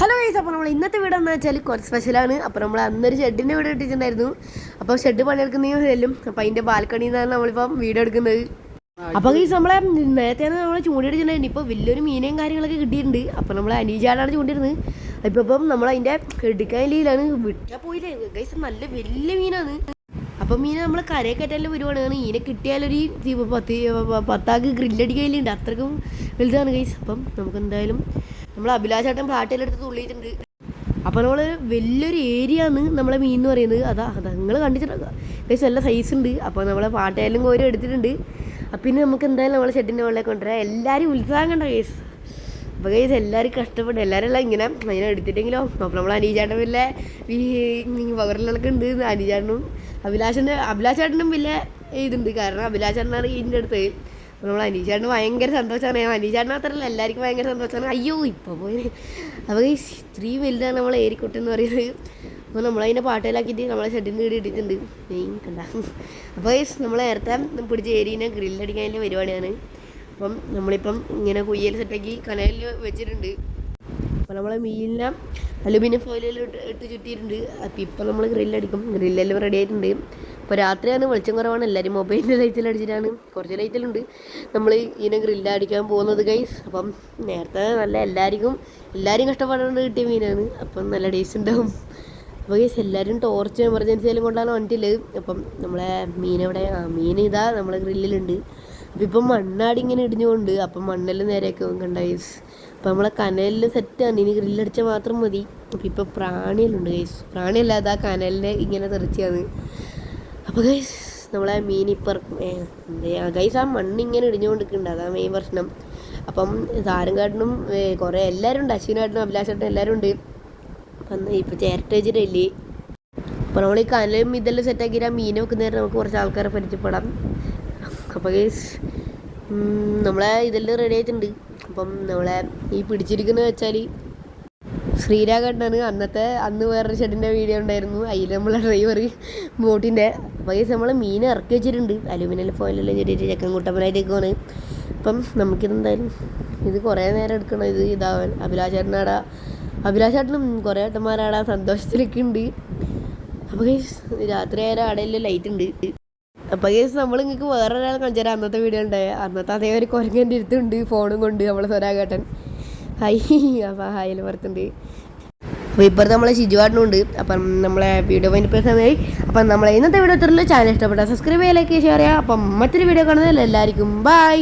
Hello guys അപ്പോൾ നമ്മൾ ഇന്നത്തെ വീട് എന്ന് വെച്ചാൽ കുറച്ച് സ്പെഷ്യലാണ് അപ്പോൾ നമ്മൾ അന്നൊരു ഷെഡിന്റെ വീട് ഇട്ടിട്ടുണ്ടായിരുന്നു. അപ്പോൾ ഷെഡ് പണിയെടുക്കുന്ന ചെല്ലും അപ്പോൾ അതിന്റെ ബാൽക്കണിയിൽ നിന്നാണ് നമ്മളിപ്പം വീഡിയോ എടുക്കുന്നത്. അപ്പോൾ ഗൈസ് നമ്മളെ നേരത്തെ നമ്മൾ ചൂണ്ടിടിച്ചിട്ടുണ്ടായിരുന്നു ഇപ്പോൾ വലിയൊരു മീനയും കാര്യങ്ങളൊക്കെ കിട്ടിയിട്ടുണ്ട്. അപ്പോൾ നമ്മൾ അനീജാടാണ് ചൂണ്ടിരുന്നത് ഇപ്പോൾ ഇപ്പം നമ്മൾ അതിന്റെ എടുക്കാനിലാണ് വിട്ടാൽ പോയില്ലേ. ഗൈസ് നല്ല വലിയ മീനാണ്. അപ്പം മീനെ നമ്മൾ കരയെ കയറ്റാലും വരുവാണ്. ഈനെ കിട്ടിയാലൊരു പത്ത് പത്താക്ക് ഗ്രില്ലടിക്കലുണ്ട് അത്രക്കും വലുതാണ് ഗൈസ് അപ്പം നമുക്ക് എന്തായാലും നമ്മൾ അഭിലാഷേട്ടൻ പാട്ടിലെടുത്ത് തുള്ളിയിട്ടുണ്ട്. അപ്പോൾ നമ്മൾ വലിയൊരു ഏരിയ ആണ് നമ്മളെ മീൻ എന്ന് പറയുന്നത്. അതാ അതാ നിങ്ങൾ കണ്ടിട്ടുണ്ട് ഗൈസ് നല്ല സൈസ് ഉണ്ട്. അപ്പോൾ നമ്മളെ പാട്ടയിലും കോരും എടുത്തിട്ടുണ്ട്. പിന്നെ നമുക്ക് എന്തായാലും നമ്മളെ ഷെഡിന്റെ മുകളിലേക്ക് കൊണ്ടുവരാം. എല്ലാവരും ഉത്സാഹം കണ്ട കേസ് അപ്പോൾ കേസ് എല്ലാവരും കഷ്ടപ്പെട്ടു എല്ലാവരും എല്ലാം ഇങ്ങനെ അതിനെ എടുത്തിട്ടെങ്കിലോ? അപ്പോൾ നമ്മൾ അനീചാട്ടൻ വലിയ ഈ പവറിലൊക്കെ ഉണ്ട് അനീചാട്ടനും അഭിലാഷന്റെ അഭിലാഷേട്ടനും വലിയ ഇതുണ്ട്. കാരണം അഭിലാഷേട്ടനാണ് ഇതിന്റെ അടുത്ത്. അപ്പോൾ നമ്മൾ അനീഷാണ്ട് ഭയങ്കര സന്തോഷമാണ് അനീഷാണ്ട് മാത്രമല്ല എല്ലാവർക്കും ഭയങ്കര സന്തോഷമാണ് അയ്യോ ഇപ്പോൾ പോയി. അപ്പോൾ ഈ ഇത്രയും വലുതാണ് നമ്മൾ ഏരിക്കുട്ടെന്ന് പറയുന്നത്. അപ്പോൾ നമ്മളതിന്റെ പാട്ടയിലാക്കിയിട്ട് നമ്മളെ ഷെഡിന്റെ വീട് ഇട്ടിട്ടുണ്ട് മെയിൻ കണ്ട. അപ്പോൾ നമ്മൾ നേരത്തെ പിടിച്ച ഏരിയനെ ഗ്രില്ലടിക്കാനുള്ള പരിപാടിയാണ് അപ്പം നമ്മളിപ്പം ഇങ്ങനെ കുയ്യൽ സെറ്റാക്കി കനലിൽ വെച്ചിട്ടുണ്ട്. അപ്പോൾ നമ്മളെ മീനിനെ അലുമിനിയം ഫോയിലെല്ലാം ഇട്ട് ഇട്ട് ചുറ്റിയിട്ടുണ്ട്. അപ്പോൾ ഇപ്പം നമ്മൾ ഗ്രില്ലടിക്കും ഗ്രില്ലെല്ലാം റെഡി ആയിട്ടുണ്ട്. അപ്പോൾ രാത്രിയാണ് വെളിച്ചം കുറവാണ്. എല്ലാവരും മൊബൈലിന്റെ ലൈറ്റിൽ അടിച്ചിട്ടാണ്. കുറച്ച് ലൈറ്റിലുണ്ട് നമ്മൾ ഇതിനെ ഗ്രില്ലടിക്കാൻ പോകുന്നത് ഗൈസ് അപ്പം നേരത്തെ നല്ല എല്ലാവർക്കും എല്ലാവരും കഷ്ടപ്പാടുകൊണ്ട് കിട്ടിയ മീനാണ്. അപ്പം നല്ല ടേസ്റ്റ് ഉണ്ടാവും. അപ്പോൾ ഗൈസ് എല്ലാവരും ടോർച്ച് എമർജൻസിയിലും കൊണ്ടാണ് വണ്ടിയിൽ അപ്പം നമ്മളെ മീൻ എവിടെ? ആ മീൻ ഇതാ നമ്മളെ ഗ്രില്ലിലുണ്ട് അപ്പം ഇപ്പം മണ്ണാടി ഇങ്ങനെ ഇടിഞ്ഞുകൊണ്ട് അപ്പം മണ്ണെല്ലാം നേരെയൊക്കെ കണ്ട ഗൈസ് അപ്പം നമ്മളെ കനലിൽ സെറ്റാണ് ഇനി ഗ്രില്ലടിച്ചാൽ മാത്രം മതി. അപ്പം ഇപ്പം പ്രാണിയല്ലുണ്ട് ഗൈസ് പ്രാണിയല്ലാതെ ആ കനലിനെ ഇങ്ങനെ തെറിച്ചാണ്. അപ്പോൾ ഗൈസ് നമ്മളെ മീൻ ഇപ്പം എന്താ ഗൈസ് ആ മണ്ണ് ഇങ്ങനെ ഇടിഞ്ഞുകൊണ്ടിരിക്കുന്നുണ്ട്. അതാണ് മെയിൻ പ്രശ്നം. അപ്പം താരങ്കാട്ടിനും കുറേ എല്ലാവരും ഉണ്ട്. അശ്വിനാട്ടിനും അഭിലാഷാട്ടിനും എല്ലാവരും ഉണ്ട്. അപ്പം ഇപ്പോൾ ചേരട്ടേജിന്റെ ഇല്ലേ? അപ്പോൾ നമ്മൾ ഈ കനലും ഇതെല്ലാം സെറ്റാക്കിയിട്ട് ആ മീനെ വെക്കുന്നേരം നമുക്ക് കുറച്ച് ആൾക്കാരെ പരിചയപ്പെടാം. അപ്പോൾ ഗൈസ് നമ്മളെ ഇതെല്ലാം റെഡി ആയിട്ടുണ്ട്. അപ്പം നമ്മളെ ഈ പിടിച്ചിരിക്കുന്നത് വെച്ചാൽ ശ്രീരാഘട്ടനാണ് അന്നത്തെ അന്ന് വേറൊരു ഷെഡിന്റെ വീഡിയോ ഉണ്ടായിരുന്നു. അതിൽ നമ്മളെ ഡ്രൈവർ ബോട്ടിന്റെ അപ്പോൾ നമ്മൾ മീൻ ഇറക്കി വെച്ചിട്ടുണ്ട്. അലുമിനിയം ഫോയിലെല്ലാം ചെറിയ ചക്കൻ കുട്ടപ്പനായിട്ടേക്കാണ് അപ്പം നമുക്കിതെന്തായാലും ഇത് കുറേ നേരം എടുക്കണം. ഇത് ഇതാവാൻ. അഭിലാഷേട്ടനാടാ. അഭിലാഷേട്ടനും കുറേ ഏട്ടന്മാരാടാ സന്തോഷത്തിലൊക്കെ ഉണ്ട്. അപ്പോൾ രാത്രി ആയാലും അവിടെ എല്ലാം ലൈറ്റ് ഉണ്ട്. അപ്പോൾ ഗൈസ് നമ്മൾ നിങ്ങൾക്ക് വേറെ ഒരാൾ കാണിച്ചു തരാം. അന്നത്തെ വീഡിയോ ഉണ്ടായ അന്നത്തെ അതേ ഒരു കുരങ്ങന്റെ അടുത്തുണ്ട് ഫോണും കൊണ്ട് നമ്മൾ സ്വരാഘട്ടൻ. ഹൈ അപ്പോൾ ഹായിൽ പുറത്തുണ്ട്. അപ്പോൾ ഇപ്പുറത്ത് നമ്മളെ ഷിജുവാടിനുണ്ട് അപ്പം നമ്മളെ വീഡിയോ കഴിഞ്ഞ സമയമായി. അപ്പം നമ്മളെ ഇന്നത്തെ വീഡിയോ എത്ര ചാനൽ ഇഷ്ടപ്പെട്ടാൽ സബ്സ്ക്രൈബ് ചെയ്യാൻ ലൈക്ക് ഷെയർ ചെയ്യുക അപ്പം മറ്റൊരു വീഡിയോ കാണുന്നതിൽ എല്ലാവർക്കും ബൈ